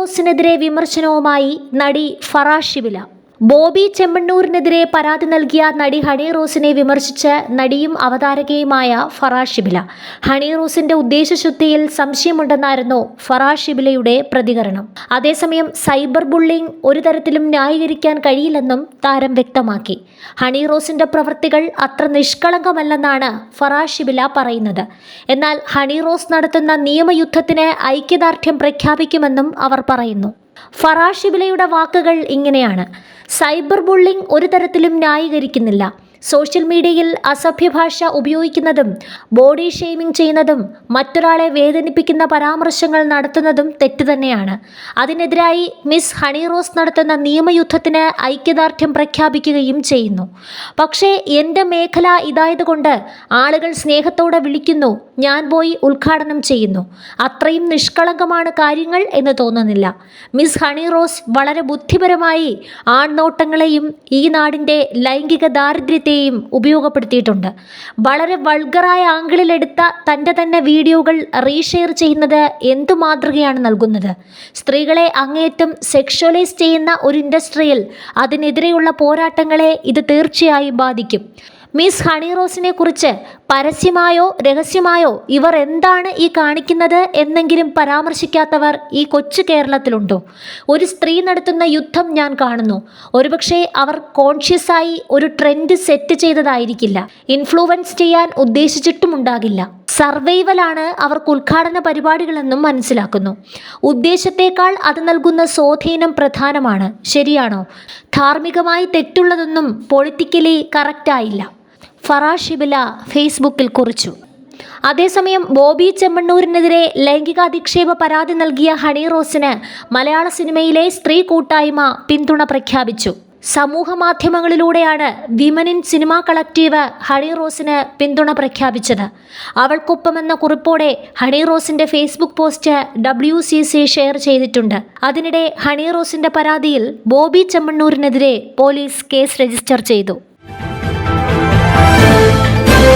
റോസിനെതിരെ വിമർശനവുമായി നടി ഫറാഷിബില ബോബി ചെമ്മണ്ണൂരിനെതിരെ പരാതി നൽകിയ നടി ഹണി റോസിനെ വിമർശിച്ച് നടിയും അവതാരകയുമായ ഫറാഷിബില ഹണി റോസിന്റെ ഉദ്ദേശശുദ്ധിയിൽ സംശയമുണ്ടെന്നായിരുന്നു ഫറാഷിബിലയുടെ പ്രതികരണം. അതേസമയം സൈബർ ബുള്ളിംഗ് ഒരു തരത്തിലും ന്യായീകരിക്കാൻ കഴിയില്ലെന്നും താരം വ്യക്തമാക്കി. ഹണി റോസിന്റെ പ്രവൃത്തികൾ അത്ര നിഷ്കളങ്കമല്ലെന്നാണ് ഫറാഷിബില പറയുന്നത്. എന്നാൽ ഹണി റോസ് നടത്തുന്ന നിയമയുദ്ധത്തിന് ഐക്യദാർഢ്യം പ്രഖ്യാപിക്കുമെന്നും അവർ പറയുന്നു. ഫറാഷിബിലയുടെ വാക്കുകൾ ഇങ്ങനെയാണ്. സൈബർ ബുള്ളിംഗ് ഒരു തരത്തിലും ന്യായീകരിക്കുന്നില്ല. സോഷ്യൽ മീഡിയയിൽ അസഭ്യഭാഷ ഉപയോഗിക്കുന്നതും ബോഡി ഷെയ്മിംഗ് ചെയ്യുന്നതും മറ്റൊരാളെ വേദനിപ്പിക്കുന്ന പരാമർശങ്ങൾ നടത്തുന്നതും തെറ്റ് തന്നെയാണ്. അതിനെതിരായി മിസ് ഹണി റോസ് നടത്തുന്ന നിയമയുദ്ധത്തിന് ഐക്യദാർഢ്യം പ്രഖ്യാപിക്കുകയും ചെയ്യുന്നു. പക്ഷേ എന്റെ മേഖല ഇതായതുകൊണ്ട് ആളുകൾ സ്നേഹത്തോടെ വിളിക്കുന്നു ഞാൻ പോയി ഉദ്ഘാടനം ചെയ്യുന്നു. അത്രയും നിഷ്കളങ്കമാണ് കാര്യങ്ങൾ എന്ന് തോന്നുന്നില്ല. മിസ് ഹണി റോസ് വളരെ ബുദ്ധിപരമായി ആൺനോട്ടങ്ങളെയും ഈ നാടിന്റെ ലൈംഗിക ദാരിദ്ര്യത്തെയും ഉപയോഗപ്പെടുത്തിയിട്ടുണ്ട്. വളരെ വൾഗറായ ആംഗിളിലെടുത്ത തന്റെ തന്നെ വീഡിയോകൾ റീഷെയർ ചെയ്യുന്നത് എന്തു മാതൃകയാണ് നൽകുന്നത്? സ്ത്രീകളെ അങ്ങേയറ്റം സെക്ഷുവലൈസ് ചെയ്യുന്ന ഒരു ഇൻഡസ്ട്രിയിൽ അതിനെതിരെയുള്ള പോരാട്ടങ്ങളെ ഇത് തീർച്ചയായും ബാധിക്കും. മിസ് ഹണി റോസിനെ കുറിച്ച് പരസ്യമായോ രഹസ്യമായോ ഇവർ എന്താണ് ഈ കാണിക്കുന്നത് എന്നെങ്കിലും പരാമർശിക്കാത്തവർ ഈ കൊച്ചു കേരളത്തിലുണ്ടോ? ഒരു സ്ത്രീ നടത്തുന്ന യുദ്ധം ഞാൻ കാണുന്നു. ഒരുപക്ഷെ അവർ കോൺഷ്യസായി ഒരു ട്രെൻഡ് സെറ്റ് ചെയ്തതായിരിക്കില്ല. ഇൻഫ്ലുവൻസ് ചെയ്യാൻ ഉദ്ദേശിച്ചിട്ടുമുണ്ടാകില്ല. സർവൈവലാണ് അവർക്ക് ഉദ്ഘാടന പരിപാടികളെന്നും മനസ്സിലാക്കുന്നു. ഉദ്ദേശത്തേക്കാൾ അത് നൽകുന്ന സ്വാധീനം പ്രധാനമാണ്. ശരിയാണോ? ധാർമ്മികമായി തെറ്റുള്ളതൊന്നും പൊളിറ്റിക്കലി കറക്റ്റായില്ല. ഫറാഷിബില ഫേസ്ബുക്കിൽ കുറിച്ചു. അതേസമയം ബോബി ചെമ്മണ്ണൂരിനെതിരെ ലൈംഗികാധിക്ഷേപ പരാതി നൽകിയ ഹണി റോസിന് മലയാള സിനിമയിലെ സ്ത്രീ കൂട്ടായ്മ പിന്തുണ പ്രഖ്യാപിച്ചു. സമൂഹ മാധ്യമങ്ങളിലൂടെയാണ് women in cinema collective Honey റോസിന് പിന്തുണ പ്രഖ്യാപിച്ചത്. അവൾക്കൊപ്പമെന്ന കുറിപ്പോടെ Honey റോസിന്റെ Facebook post W C C share ചെയ്തിട്ടുണ്ട്. അതിനിടെ ഹണി റോസിന്റെ പരാതിയിൽ ബോബി ചെമ്മണ്ണൂരിനെതിരെ പോലീസ് കേസ് രജിസ്റ്റർ ചെയ്തു.